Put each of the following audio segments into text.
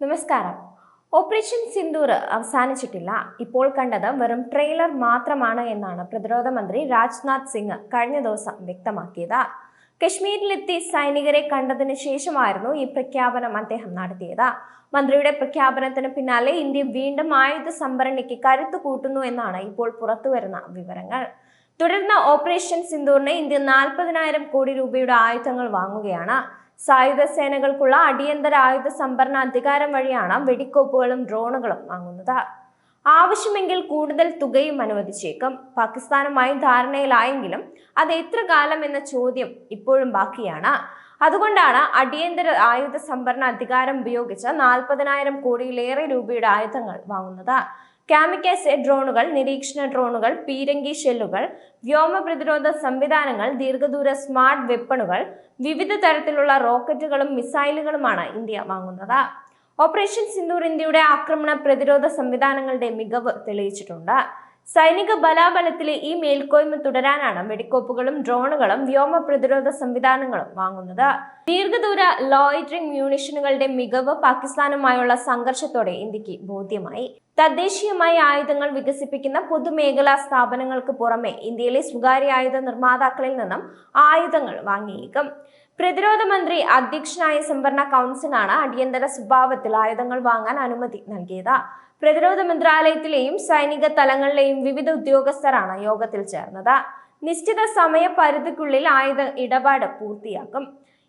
നമസ്കാരം. ഓപ്പറേഷൻ സിന്ദൂർ അവസാനിച്ചിട്ടില്ല. ഇപ്പോൾ കണ്ടത് വെറും ട്രെയിലർ മാത്രമാണ് എന്നാണ് പ്രതിരോധ മന്ത്രി രാജ്നാഥ് സിംഗ് കഴിഞ്ഞ ദിവസം വ്യക്തമാക്കിയത്. കശ്മീരിലെത്തി സൈനികരെ കണ്ടതിന് ശേഷമായിരുന്നു ഈ പ്രഖ്യാപനം അദ്ദേഹം നടത്തിയത്. മന്ത്രിയുടെ പ്രഖ്യാപനത്തിന് പിന്നാലെ ഇന്ത്യ വീണ്ടും ആയുധ സംഭരണിക്ക് കരുത്തു കൂട്ടുന്നു എന്നാണ് ഇപ്പോൾ പുറത്തുവരുന്ന വിവരങ്ങൾ. തുടർന്ന് ഓപ്പറേഷൻ സിന്ദൂറിന് ഇന്ത്യ നാൽപ്പതിനായിരം കോടി രൂപയുടെ ആയുധങ്ങൾ വാങ്ങുകയാണ്. സായുധ സേനകൾക്കുള്ള അടിയന്തര ആയുധ സംഭരണ അധികാരം വഴിയാണ് വെടിക്കോപ്പുകളും ഡ്രോണുകളും വാങ്ങുന്നത്. ആവശ്യമെങ്കിൽ കൂടുതൽ തുകയും അനുവദിച്ചേക്കും. പാകിസ്ഥാനുമായി ധാരണയിലായെങ്കിലും അത് എത്ര കാലം എന്ന ചോദ്യം ഇപ്പോഴും ബാക്കിയാണ്. അതുകൊണ്ടാണ് അടിയന്തര ആയുധ സംഭരണ അധികാരം ഉപയോഗിച്ച് നാൽപ്പതിനായിരം കോടിയിലേറെ രൂപയുടെ ആയുധങ്ങൾ വാങ്ങുന്നത്. കാമിക്കാസ് ഡ്രോണുകൾ നിരീക്ഷണ ഡ്രോണുകൾ പീരങ്കി ഷെല്ലുകൾ വ്യോമ പ്രതിരോധ സംവിധാനങ്ങൾ ദീർഘദൂര സ്മാർട്ട് വെപ്പണുകൾ വിവിധ തരത്തിലുള്ള റോക്കറ്റുകളും മിസൈലുകളുമാണ് ഇന്ത്യ വാങ്ങുന്നത്. ഓപ്പറേഷൻ സിന്ദൂർ ഇന്ത്യയുടെ ആക്രമണ പ്രതിരോധ സംവിധാനങ്ങളുടെ മികവ് തെളിയിച്ചിട്ടുണ്ട്. സൈനിക ബലാബലത്തിലെ ഈ മേൽക്കോയ്മ തുടരാനാണ് വെടിക്കോപ്പുകളും ഡ്രോണുകളും വ്യോമ പ്രതിരോധ സംവിധാനങ്ങളും വാങ്ങുന്നത്. ദീർഘദൂര ലോയിറ്ററിംഗ് മ്യൂണിഷനുകളുടെ മികവ് പാകിസ്ഥാനുമായുള്ള സംഘർഷത്തോടെ ഇന്ത്യയ്ക്ക് ബോധ്യമായി. തദ്ദേശീയമായി ആയുധങ്ങൾ വികസിപ്പിക്കുന്ന പൊതുമേഖലാ സ്ഥാപനങ്ങൾക്ക് പുറമെ ഇന്ത്യയിലെ സ്വകാര്യ ആയുധ നിർമ്മാതാക്കളിൽ നിന്നും ആയുധങ്ങൾ വാങ്ങിയേക്കും. പ്രതിരോധ മന്ത്രി അധ്യക്ഷനായ സംഭരണ കൗൺസിലാണ് അടിയന്തര സ്വഭാവത്തിൽ ആയുധങ്ങൾ വാങ്ങാൻ അനുമതി നൽകിയത്. പ്രതിരോധ മന്ത്രാലയത്തിലെയും സൈനിക തലങ്ങളിലെയും വിവിധ ഉദ്യോഗസ്ഥരാണ് യോഗത്തിൽ ചേർന്നത്. നിശ്ചിത സമയപരിധിക്കുള്ളിൽ ആയുധ ഇടപാട് പൂർത്തിയാക്കും.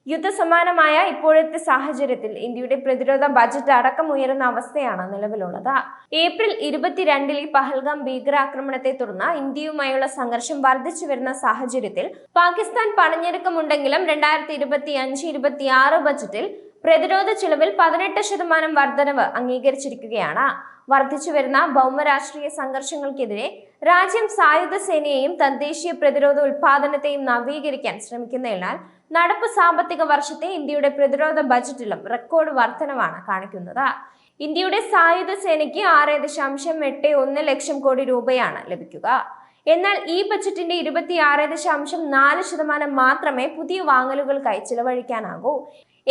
യുദ്ധസമാനമായ ഇപ്പോഴത്തെ സാഹചര്യത്തിൽ ഇന്ത്യയുടെ പ്രതിരോധ ബജറ്റ് അടക്കം ഉയരുന്ന അവസ്ഥയാണ് നിലവിലുള്ളത്. ഏപ്രിൽ ഇരുപത്തിരണ്ടിൽ ഈ പഹൽഗാം ഭീകരാക്രമണത്തെ തുടർന്ന് ഇന്ത്യയുമായുള്ള സംഘർഷം വർദ്ധിച്ചു വരുന്ന സാഹചര്യത്തിൽ പാകിസ്ഥാൻ പണഞ്ഞെടുക്കമുണ്ടെങ്കിലും രണ്ടായിരത്തി ഇരുപത്തി അഞ്ച് ഇരുപത്തി ആറ് ബജറ്റിൽ പ്രതിരോധ ചിലവിൽ പതിനെട്ട് ശതമാനം വർധനവ് അംഗീകരിച്ചിരിക്കുകയാണ്. വർദ്ധിച്ചു വരുന്ന ഭൗമരാഷ്ട്രീയ സംഘർഷങ്ങൾക്കെതിരെ രാജ്യം സായുധ സേനയെയും തദ്ദേശീയ പ്രതിരോധ ഉൽപാദനത്തെയും നവീകരിക്കാൻ ശ്രമിക്കുന്നതിനാൽ നടപ്പ് സാമ്പത്തിക വർഷത്തെ ഇന്ത്യയുടെ പ്രതിരോധ ബജറ്റിലും റെക്കോർഡ് വർധനവാണ് കാണിക്കുന്നത്. ഇന്ത്യയുടെ സായുധ സേനയ്ക്ക് ആറ് ദശാംശം എട്ട് ഒന്ന് ലക്ഷം കോടി രൂപയാണ് ലഭിക്കുക. എന്നാൽ ഈ ബജറ്റിന്റെ ഇരുപത്തിയാറ് ദശാംശം നാല് ശതമാനം മാത്രമേ പുതിയ വാങ്ങലുകൾക്കായി ചിലവഴിക്കാനാകൂ.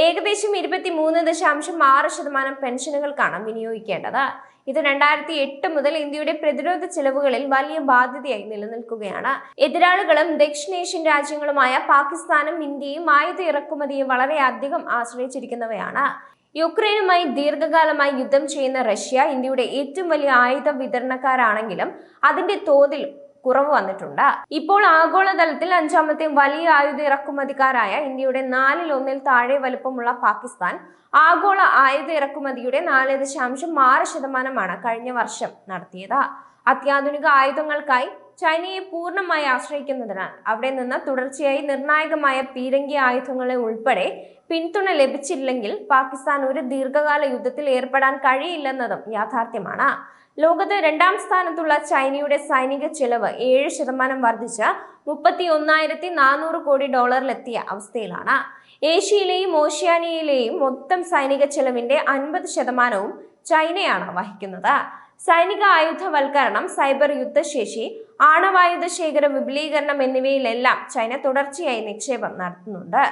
ഏകദേശം ഇരുപത്തി മൂന്ന് ദശാംശം ആറ് ശതമാനം പെൻഷനുകൾക്കാണ് വിനിയോഗിക്കേണ്ടത്. ഇത് രണ്ടായിരത്തി എട്ട് മുതൽ ഇന്ത്യയുടെ പ്രതിരോധ ചെലവുകളിൽ വലിയ ബാധ്യതയായി നിലനിൽക്കുകയാണ്. എതിരാളികളും ദക്ഷിണേഷ്യൻ രാജ്യങ്ങളുമായ പാകിസ്ഥാനും ഇന്ത്യയും ആയുധ ഇറക്കുമതിയെ വളരെയധികം ആശ്രയിച്ചിരിക്കുന്നവയാണ്. യുക്രൈനുമായി ദീർഘകാലമായി യുദ്ധം ചെയ്യുന്ന റഷ്യ ഇന്ത്യയുടെ ഏറ്റവും വലിയ ആയുധ വിതരണക്കാരാണെങ്കിലും അതിന്റെ തോതിൽ കുറവ് വന്നിട്ടുണ്ട്. ഇപ്പോൾ ആഗോളതലത്തിൽ അഞ്ചാമത്തെ വലിയ ആയുധ ഇറക്കുമതിക്കാരായ ഇന്ത്യയുടെ നാലിൽ ഒന്നിൽ താഴെ വലുപ്പമുള്ള പാകിസ്ഥാൻ ആഗോള ആയുധ ഇറക്കുമതിയുടെ നാല് ദശാംശം ആറ് ശതമാനമാണ് കഴിഞ്ഞ വർഷം നടത്തിയത്. അത്യാധുനിക ആയുധങ്ങൾക്കായി ചൈനയെ പൂർണമായി ആശ്രയിക്കുന്നതിനാൽ അവിടെ നിന്ന് തുടർച്ചയായി നിർണായകമായ പീരങ്കി ആയുധങ്ങളെ ഉൾപ്പെടെ പിന്തുണ ലഭിച്ചില്ലെങ്കിൽ പാകിസ്ഥാൻ ഒരു ദീർഘകാല യുദ്ധത്തിൽ ഏർപ്പെടാൻ കഴിയില്ലെന്നതും യാഥാർത്ഥ്യമാണ്. ലോകത്ത് രണ്ടാം സ്ഥാനത്തുള്ള ചൈനയുടെ സൈനിക ചെലവ് ഏഴ് ശതമാനം വർദ്ധിച്ച് മുപ്പത്തി ഒന്നായിരത്തി നാനൂറ് കോടി ഡോളറിലെത്തിയ അവസ്ഥയിലാണ്. ഏഷ്യയിലെയും ഓഷ്യാനിയയിലെയും മൊത്തം സൈനിക ചെലവിന്റെ അൻപത് ശതമാനവും ചൈനയാണ് വഹിക്കുന്നത്. സൈനിക ആയുധവൽക്കരണം സൈബർ യുദ്ധശേഷി ആണവായുധ ശേഖരം വിപുലീകരണം എന്നിവയിലെല്ലാം ചൈന തുടർച്ചയായി നിക്ഷേപം നടത്തുന്നുണ്ട്.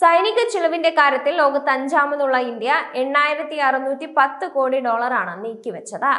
സൈനിക ചെലവിന്റെ കാര്യത്തിൽ ലോകത്ത് അഞ്ചാമതുള്ള ഇന്ത്യ എണ്ണായിരത്തി അറുന്നൂറ്റി പത്ത് കോടി ഡോളറാണ് നീക്കിവെച്ചത്.